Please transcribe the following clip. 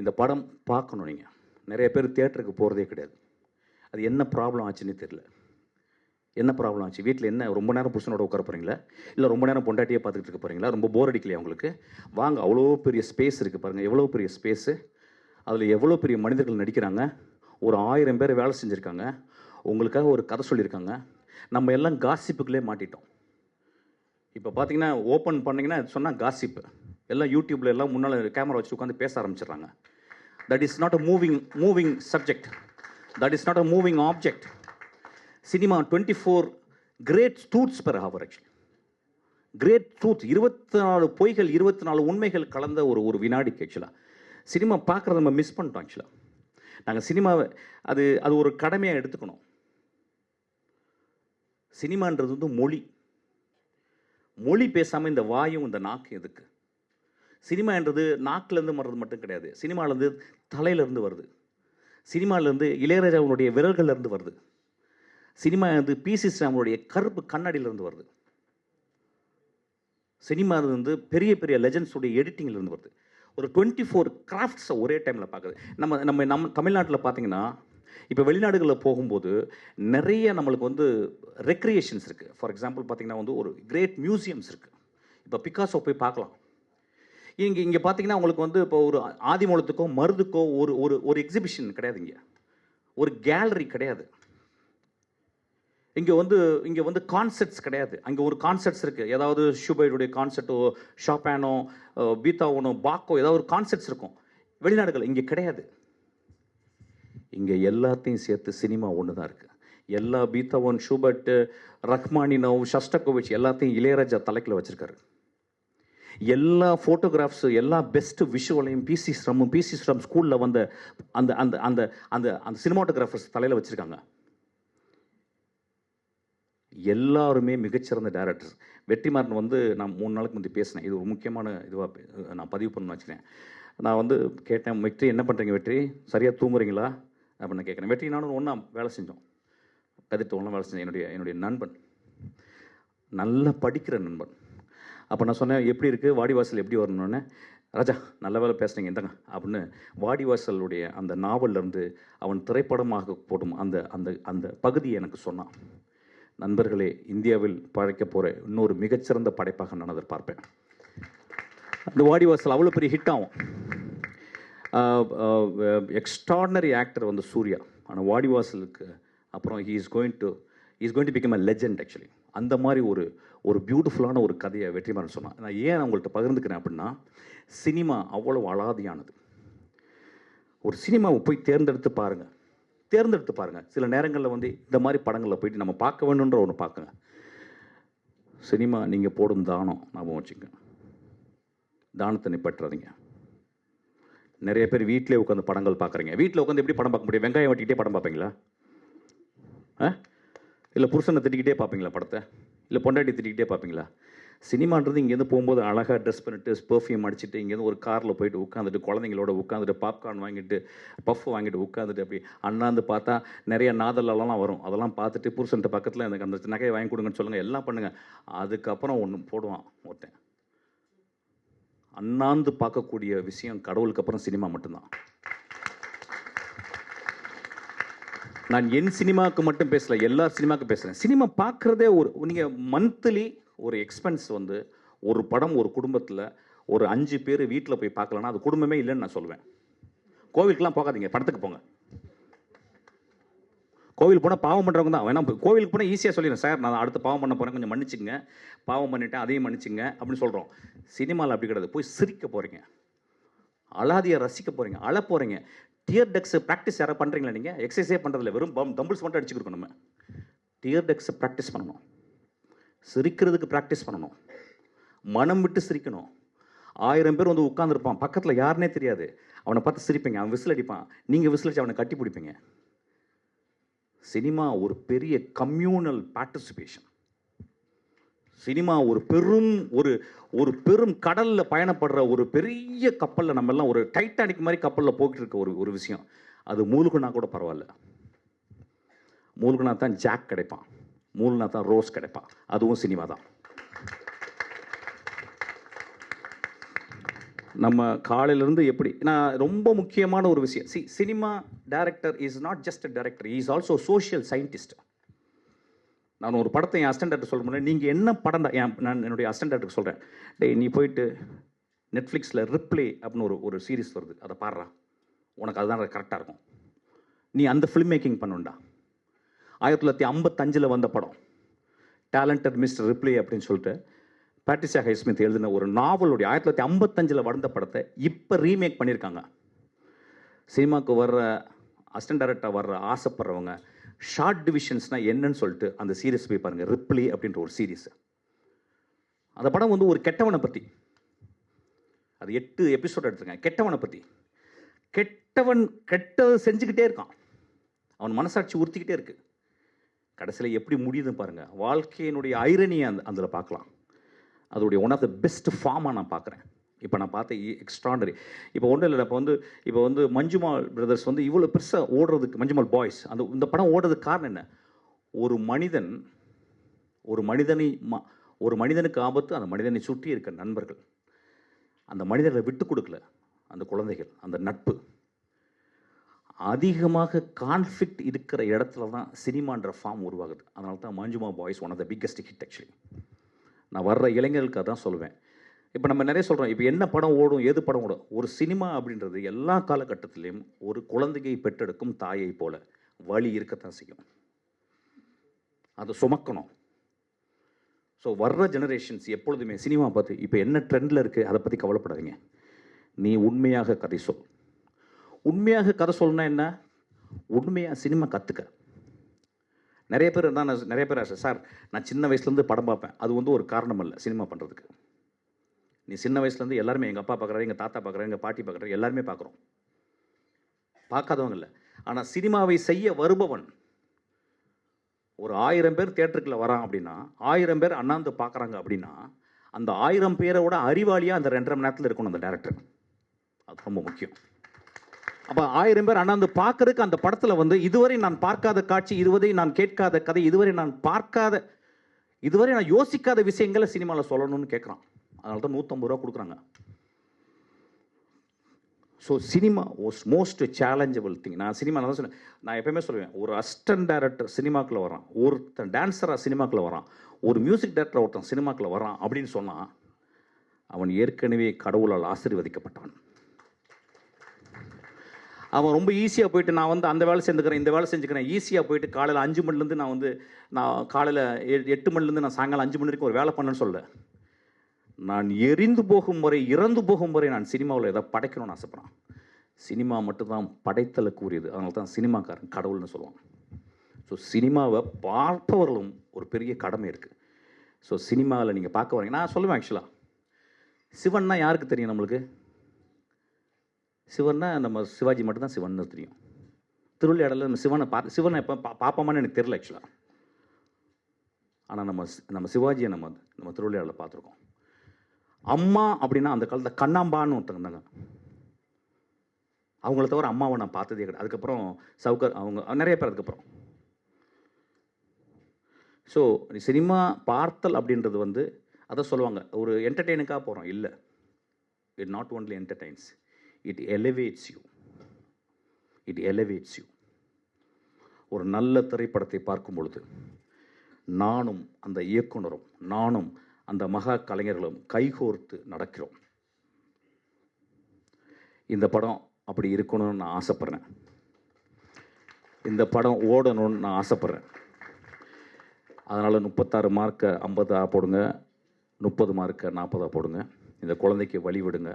இந்த படம் பார்க்கணும் நீங்கள் நிறைய பேர் தேட்டருக்கு போகிறதே கிடையாது. அது என்ன ப்ராப்ளம் ஆச்சுன்னே தெரியல. என்ன ப்ராப்ளம் ஆச்சு? வீட்டில் என்ன ரொம்ப நேரம் புருஷனோட உட்கார போகிறீங்களா இல்லை ரொம்ப நேரம் பொண்டாட்டியே பார்த்துக்கிட்டு இருக்க போகிறீங்களா ரொம்ப போர் அடிக்கலையா உங்களுக்கு? வாங்க அவ்வளோ பெரிய ஸ்பேஸ் இருக்குது பாருங்கள் எவ்வளோ பெரிய ஸ்பேஸு அதில் எவ்வளோ பெரிய மனிதர்கள் நடிக்கிறாங்க? ஒரு ஆயிரம் பேர் வேலை செஞ்சுருக்காங்க. உங்களுக்காக ஒரு கதை சொல்லியிருக்காங்க. நம்ம எல்லாம் காசிப்புக்குள்ளே மாட்டிட்டோம். இப்போ பார்த்தீங்கன்னா ஓப்பன் பண்ணிங்கன்னா சொன்னால் காசிப்பு எல்லாம் யூடியூப்ல எல்லாம் முன்னால் கேமரா வச்சு உட்காந்து பேச ஆரம்பிச்சிடுறாங்க. That is not a moving moving subject that is not a moving object cinema twenty four great truths per hour actually great truth இருபத்தி நாலு பொய்கள் இருபத்தி நாலு உண்மைகள் கலந்த ஒரு ஒரு வினாடிக்கு ஆக்சுவலாக சினிமா பார்க்குறத நம்ம மிஸ் பண்ணிட்டோம் ஆக்சுவலாக நாங்கள் சினிமாவை அது அது ஒரு கடமையாக எடுத்துக்கணும். சினிமான்றது வந்து மொழி. மொழி பேசாமல் இந்த வாயும் இந்த நாக்கு எதுக்கு? சினிமான்றது நாக்கிலேருந்து வர்றது மட்டும் கிடையாது. சினிமாலேருந்து தலையிலேருந்து வருது. சினிமாலேருந்து இளையராஜாவுடைய விரல்கள்லேருந்து வருது. சினிமா வந்து பிசி ஸ்ராமனுடைய கருப்பு கண்ணாடியிலேருந்து வருது. சினிமா வந்து பெரிய பெரிய லெஜண்ட்ஸுடைய எடிட்டிங்லேருந்து வருது. ஒரு டுவெண்ட்டி ஃபோர் கிராஃப்ட்ஸை ஒரே டைமில் பார்க்குது நம்ம நம்ம நம்ம தமிழ்நாட்டில் பார்த்தீங்கன்னா இப்போ வெளிநாடுகளில் போகும்போது நிறைய நம்மளுக்கு வந்து ரெக்ரியேஷன்ஸ் இருக்குது ஃபார் எக்ஸாம்பிள் பார்த்தீங்கன்னா வந்து ஒரு கிரேட் மியூசியம்ஸ் இருக்குது இப்போ பிகாசோ போய் பார்க்கலாம் இங்கே இங்கே பார்த்தீங்கன்னா உங்களுக்கு வந்து இப்போ ஒரு ஆதிமூலத்துக்கோ மருதுக்கோ ஒரு ஒரு ஒரு எக்ஸிபிஷன் கிடையாது இங்கே. ஒரு கேலரி கிடையாது. இங்கே வந்து இங்கே வந்து கான்செர்ட்ஸ் கிடையாது. அங்கே ஒரு கான்செர்ட்ஸ் இருக்குது ஏதாவது ஷூபைடுடைய கான்செர்ட்டோ ஷாப்பேனோ பீத்தாவோனோ பாக்கோ ஏதாவது ஒரு கான்செர்ட்ஸ் இருக்கும். வெளிநாடுகள் இங்கே கிடையாது. இங்கே எல்லாத்தையும் சேர்த்து சினிமா ஒன்று தான் இருக்குது எல்லா பீத்தவன் ஷூபர்ட்டு ரஹ்மானினோ ஷஸ்டகோவிச் எல்லாத்தையும் இளையராஜா தலைக்கில் வச்சுருக்காரு. எல்லா ஃபோட்டோகிராஃப்ஸு எல்லா பெஸ்ட் விஷுவலையும் பிசி ஸ்ரம்மும் பிசி ஸ்ரம் ஸ்கூலில் வந்த அந்த அந்த அந்த அந்த அந்த சினிமாட்டோகிராஃபர்ஸ் தலையில் வச்சுருக்காங்க. எல்லாருமே மிகச்சிறந்த டேரக்டர்ஸ் வெற்றிமாறன் வந்து நான் மூணு நாளுக்கு முந்தைய பேசினேன். இது ஒரு முக்கியமான இதுவாக நான் பதிவு பண்ண வச்சுக்கிறேன். நான் வந்து கேட்டேன் வெற்றி என்ன பண்ணுறீங்க வெற்றி? சரியாக தூங்குறீங்களா? அப்படின்னு கேட்குறேன். வெற்றி நானும் ஒன்றா வேலை செஞ்சோம். கதிர்த்து ஒன்றா வேலை செஞ்சேன் என்னுடைய என்னுடைய நண்பன். நல்லா படிக்கிற நண்பன். அப்போ நான் சொன்னேன் எப்படி இருக்குது வாடிவாசல் எப்படி வரணும்னு? ராஜா நல்ல வேலை பேசுனீங்க இந்தங்க அப்படின்னு வாடிவாசலுடைய அந்த நாவல்லேருந்து அவன் திரைப்படமாக போடும் அந்த அந்த அந்த பகுதியை எனக்கு சொன்னான். நண்பர்களே இந்தியாவில் பழைக்க போகிற இன்னொரு மிகச்சிறந்த படைப்பாக நான் எதிர்பார்ப்பேன் அந்த வாடிவாசல் அவ்வளோ பெரிய ஹிட் ஆகும். எக்ஸ்ட்ராடனரி ஆக்டர் வந்து சூர்யா. ஆனால் வாடிவாசலுக்கு அப்புறம் he is going to is going to become a legend actually அந்த மாதிரி ஒரு ஒரு பியூட்டிஃபுல்லான ஒரு கதையை வெற்றிமாறன் சொன்னான். நான் ஏன் உங்கள்கிட்ட பகிர்ந்துக்கிறேன் அப்படின்னா சினிமா அவ்வளோ அலாதியானது. ஒரு சினிமாவை போய் தேர்ந்தெடுத்து பாருங்கள் தேர்ந்தெடுத்து பாருங்கள் சில நேரங்களில் வந்து இந்த மாதிரி படங்களில் போயிட்டு நம்ம பார்க்க வேணுன்ற ஒன்று பார்க்குங்க. சினிமா நீங்கள் போடும் தானம் ஞாபகம் வச்சுங்க. தானத்தை நிப்பற்றாதீங்க நிறைய பேர் வீட்டிலே உட்காந்து படங்கள் பார்க்குறீங்க. வீட்டில் உட்காந்து எப்படி படம் பார்க்க முடியும்? வெங்காயம் வெட்டிக்கிட்டே படம் பார்ப்பீங்களா? ஆ? இல்லை புருஷனை திட்டிக்கிட்டே பார்ப்பீங்களா படத்தை? இல்லை பொண்டாட்டி திட்டிக்கிட்டே பார்ப்பீங்களா? சினிமான்றது இங்கேருந்து போகும்போது அழகாக ட்ரெஸ் பண்ணிட்டு பெர்ஃப்யூம் அடிச்சுட்டு இங்கேருந்து ஒரு காரில் போயிட்டு உட்காந்துட்டு குழந்தைங்களோட உட்காந்துட்டு பாப்கார்ன் வாங்கிட்டு பஃப் வாங்கிட்டு உட்காந்துட்டு அப்படி அண்ணாந்து பார்த்தா நிறைய நாதலெல்லாம் வரும். அதெல்லாம் பார்த்துட்டு புருஷன்ட்ட பக்கத்தில் எனக்கு அந்த நகையை வாங்கி கொடுங்கன்னு சொல்லுங்கள் எல்லாம் பண்ணுங்கள் அதுக்கப்புறம் ஒன்று போடுவான் ஒருத்தன். அண்ணாந்து பார்க்கக்கூடிய விஷயம் கடவுளுக்கு அப்புறம் சினிமா மட்டும்தான். நான் என் சினிமாவுக்கு மட்டும் பேசல எல்லா சினிமாவுக்கும் பேசுகிறேன் சினிமா பார்க்குறதே ஒரு நீங்கள் மந்த்லி ஒரு எக்ஸ்பென்ஸ் வந்து ஒரு படம் ஒரு குடும்பத்தில் ஒரு அஞ்சு பேர் வீட்டில் போய் பார்க்கலன்னா அது குடும்பமே இல்லைன்னு நான் சொல்லுவேன் கோவிலுக்குலாம் போகாதீங்க படத்துக்கு போங்க. கோவில் போனால் பாவம் பண்ணுறவங்க தான். வேணா கோவிலுக்கு போனால் ஈஸியாக சொல்லிடுறேன். சார் நான் அடுத்து பாவம் பண்ண போகிறேன் கொஞ்சம் மன்னிச்சுங்க பாவம் பண்ணிட்டேன் அதையும் மன்னிச்சுங்க அப்படின்னு சொல்கிறோம் சினிமாவில் அப்படி கிடையாது. போய் சிரிக்க போகிறீங்க அழாதியை ரசிக்க போகிறீங்க அழ போகிறீங்க டியர் டெக்ஸ் ப்ராக்டிஸ் யாராவது பண்ணுறீங்களா நீங்கள் எக்ஸசைஸே பண்ணுறதில்ல வெறும் பம் தம்பிள்ஸ் மட்டும் அடிச்சு நம்ம. டியர் டெக்ஸை ப்ராக்டிஸ் பண்ணணும். சிரிக்கிறதுக்கு ப்ராக்டிஸ் பண்ணணும். மனம் விட்டு சிரிக்கணும். ஆயிரம் பேர் வந்து உட்காந்துருப்பான் பக்கத்தில் யாருனே தெரியாது. அவனை பார்த்து சிரிப்பீங்க. அவன் விசில் அடிப்பான். நீங்கள் விசில் அடிச்சு அவனை கட்டி பிடிப்பீங்க. சினிமா ஒரு பெரிய கம்யூனல் பார்ட்டிசிபேஷன் சினிமா ஒரு பெரும் ஒரு ஒரு பெரும் கடலில் பயணப்படுற ஒரு பெரிய கப்பலில் நம்ம எல்லாம் ஒரு டைட்டானிக் மாதிரி கப்பலில் போய்கிட்டு இருக்க ஒரு ஒரு விஷயம். அது மூழ்குனா கூட பரவாயில்ல. மூழ்குனா தான் ஜாக் கிடைப்பான். மூழ்குனா தான் ரோஸ் கிடைப்பான். அதுவும் சினிமா தான். நம்ம காலையிலேருந்து எப்படி நான் ரொம்ப முக்கியமான ஒரு விஷயம். C cinema director is not just a director is also social scientist நான் ஒரு படத்தை என் அஸ்டண்டர்ட்டு சொல்ல முடியல நீங்கள் என்ன படம் தான் என் நான் என்னுடைய அசிஸ்டன்ட் சொல்கிறேன் டேய் நீ போயிட்டு நெட்ஃப்ளிக்ஸில் ரிப்ளே அப்படின்னு ஒரு ஒரு சீரிஸ் வருது அதை பாடுறா. உனக்கு அதுதான் கரெக்டாக இருக்கும். நீ அந்த ஃபிலிம் மேக்கிங் பண்ணுண்டா. ஆயிரத்தி தொள்ளாயிரத்தி ஐம்பத்தஞ்சில் வந்த படம் டேலண்டட் மிஸ்டர் ரிப்ளே அப்படின்னு சொல்லிட்டு பேட்டிசா ஹைஸ்மித் எழுதின ஒரு நாவலுடைய ஆயிரத்தி தொள்ளாயிரத்தி ஐம்பத்தஞ்சில் வந்த படத்தை இப்போ ரீமேக் பண்ணியிருக்காங்க. சினிமாவுக்கு வர்ற அசிஸ்டன்ட் டைரக்டர் வர்ற ஆசைப்படுறவங்க ஷார்ட் டிவிஷன்ஸ்னால் என்னன்னு சொல்லிட்டு அந்த சீரியஸ் போய் பாருங்கள் ரிப்ளி அப்படின்ற ஒரு சீரியஸ் அந்த படம் வந்து ஒரு கெட்டவனை பற்றி அது எட்டு எபிசோட் எடுத்துருக்கேன் கெட்டவனை பற்றி கெட்டவன் கெட்டதை செஞ்சுக்கிட்டே இருக்கான். அவன் மனசாட்சி உறுத்திக்கிட்டே இருக்கு. கடைசியில் எப்படி முடியுதுன்னு பாருங்கள் வாழ்க்கையினுடைய ஐரணியை அந்த அதில் பார்க்கலாம். அதோடைய ஒன் ஆஃப் த பெஸ்ட் ஃபார்மாக நான் பார்க்குறேன். இப்போ நான் பார்த்த எக்ஸ்ட்ராடரி e- இப்போ ஒன்றும் இல்லை இப்போ வந்து இப்போ வந்து மஞ்சுமால் பிரதர்ஸ் வந்து இவ்வளோ பெருசாக ஓடுறதுக்கு மஞ்சுமால் பாய்ஸ் அந்த இந்த படம் ஓடுறதுக்கு காரணம் என்ன? ஒரு மனிதன் ஒரு மனிதனை ம ஒரு மனிதனுக்கு ஆபத்து அந்த மனிதனை சுற்றி இருக்க நண்பர்கள். அந்த மனிதர்களை விட்டு கொடுக்கல அந்த குழந்தைகள் அந்த நட்பு. அதிகமாக கான்ஃப்ளிக்ட் இருக்கிற இடத்துல தான் சினிமான்ற ஃபார்ம் உருவாகுது. அதனால தான் Manjummel boys one of the biggest hit actually நான் வர்ற இளைஞர்களுக்கு அதான் சொல்லுவேன். இப்போ நம்ம நிறைய சொல்கிறோம் இப்போ என்ன படம் ஓடும் எது படம் ஓடும்? ஒரு சினிமா அப்படின்றது எல்லா காலகட்டத்திலையும் ஒரு குழந்தையை பெற்றெடுக்கும் தாயை போல வழி இருக்கத்தான் செய்யும். அதை சுமக்கணும். ஸோ வர்ற ஜெனரேஷன்ஸ் எப்பொழுதுமே சினிமா பார்த்து இப்போ என்ன ட்ரெண்டில் இருக்குது அதை பற்றி கவலைப்படாதீங்க. நீ உண்மையாக கதை சொல். உண்மையாக கதை சொல்லணும்னா என்ன? உண்மையாக சினிமா கற்றுக்க நிறைய பேர் தான் நான் நிறைய பேர் ஆசை சார் நான் சின்ன வயசுலேருந்து படம் பார்ப்பேன். அது வந்து ஒரு காரணம் இல்லை சினிமா பண்ணுறதுக்கு நீ சின்ன வயசுலேருந்து எல்லாருமே எங்கள் அப்பா பார்க்குறாரு எங்கள் தாத்தா பார்க்குறாரு எங்கள் பாட்டி பார்க்குறாரு எல்லாருமே பார்க்குறோம் பார்க்காதவங்க இல்லை. ஆனால் சினிமாவை செய்ய வருபவன் ஒரு ஆயிரம் பேர் தேட்டருக்குள்ள வரான் அப்படின்னா ஆயிரம் பேர் அண்ணாந்து பார்க்குறாங்க அப்படின்னா அந்த ஆயிரம் பேரோட அறிவாளியாக அந்த ரெண்டரை மணி நேரத்தில் இருக்கணும் அந்த டேரக்டர் அது ரொம்ப முக்கியம். அப்போ ஆயிரம் பேர் அண்ணாந்து பார்க்கறதுக்கு அந்த படத்தில் வந்து இதுவரை நான் பார்க்காத காட்சி இதுவரை நான் கேட்காத கதை இதுவரை நான் பார்க்காத இதுவரை நான் யோசிக்காத விஷயங்களை சினிமாவில் சொல்லணும்னு கேட்குறான் அதனால தான் நூற்றம்பது ரூபா கொடுக்குறாங்க. So cinema was most challengeable thing நான் சினிமா தான் சொன்னேன். நான் எப்பயுமே சொல்லுவேன் ஒரு அசிஸ்டன்ட் டேரக்டர் சினிமாக்கில் வரான் ஒருத்தன் டான்ஸராக சினிமாக்கில் வரான் ஒரு மியூசிக் டேரக்டர் ஒருத்தன் சினிமாக்கில் வரான் அப்படின்னு சொன்னால் அவன் ஏற்கனவே கடவுளால் ஆசீர்வதிக்கப்பட்டவன் அவன் ரொம்ப ஈஸியாக போயிட்டு நான் வந்து அந்த வேலை செஞ்சுக்கிறேன் இந்த வேலை செஞ்சுக்கிறேன் ஈஸியாக போயிட்டு காலையில் அஞ்சு மணிலேருந்து நான் வந்து நான் காலையில் எட்டு மணிலேருந்து நான் சாயங்காலம் அஞ்சு மணி வரைக்கும் ஒரு வேலை பண்ணேன்னு சொல்ல நான் எரிந்து போகும் வரை இறந்து போகும் வரை நான் சினிமாவில் எதாவது படைக்கணும்னு ஆசைப்பட்றான். சினிமா மட்டும்தான் படைத்தலுக்கு உரியது அதனால தான் சினிமாக்காரன் கடவுள்னு சொல்லுவாங்க ஸோ சினிமாவை பார்ப்பவர்களும் ஒரு பெரிய கடமை இருக்குது ஸோ சினிமாவில் நீங்கள் பார்க்க வரீங்க. நான் சொல்லுவேன் ஆக்சுவலாக சிவன்னா யாருக்கு தெரியும் நம்மளுக்கு? சிவன்னா நம்ம சிவாஜி மட்டும்தான் சிவன்னு தெரியும். திருவிளையாடல நம்ம சிவனை பா சிவனை எப்போ பா பார்ப்போமான்னு எனக்கு தெரியல ஆக்சுவலாக ஆனால் நம்ம சி- நம்ம சிவாஜியை நம்ம நம்ம திருவிளையாடல பார்த்துருக்கோம். அம்மா அப்படின்னா அந்த காலத்தில் கண்ணாம்பான்னு ஒருத்தங்க இருந்தாங்க. அவங்கள தவிர அம்மாவை நான் பார்த்ததே கிடையாது. அதுக்கப்புறம் சவுக்கர் அவங்க நிறைய பேர் அதுக்கப்புறம். ஸோ சினிமா பார்த்தல் அப்படின்றது வந்து அதை சொல்லுவாங்க. ஒரு என்டர்டெயினுக்காக போகிறோம் இல்லை. It not only entertains it elevates you it elevates you ஒரு நல்ல திரைப்படத்தை பார்க்கும் பொழுது நானும் அந்த இயக்குனரும் நானும் அந்த மகா கலைஞர்களும் கைகோர்த்து நடக்கிறோம். இந்த படம் அப்படி இருக்கணும்னு நான் ஆசைப்பட்றேன். இந்த படம் ஓடணும்னு நான் ஆசைப்பட்றேன். அதனால் முப்பத்தாறு மார்க்கை ஐம்பதா போடுங்க முப்பது மார்க்கை நாற்பதா போடுங்க. இந்த குழந்தைக்கு வழி விடுங்க.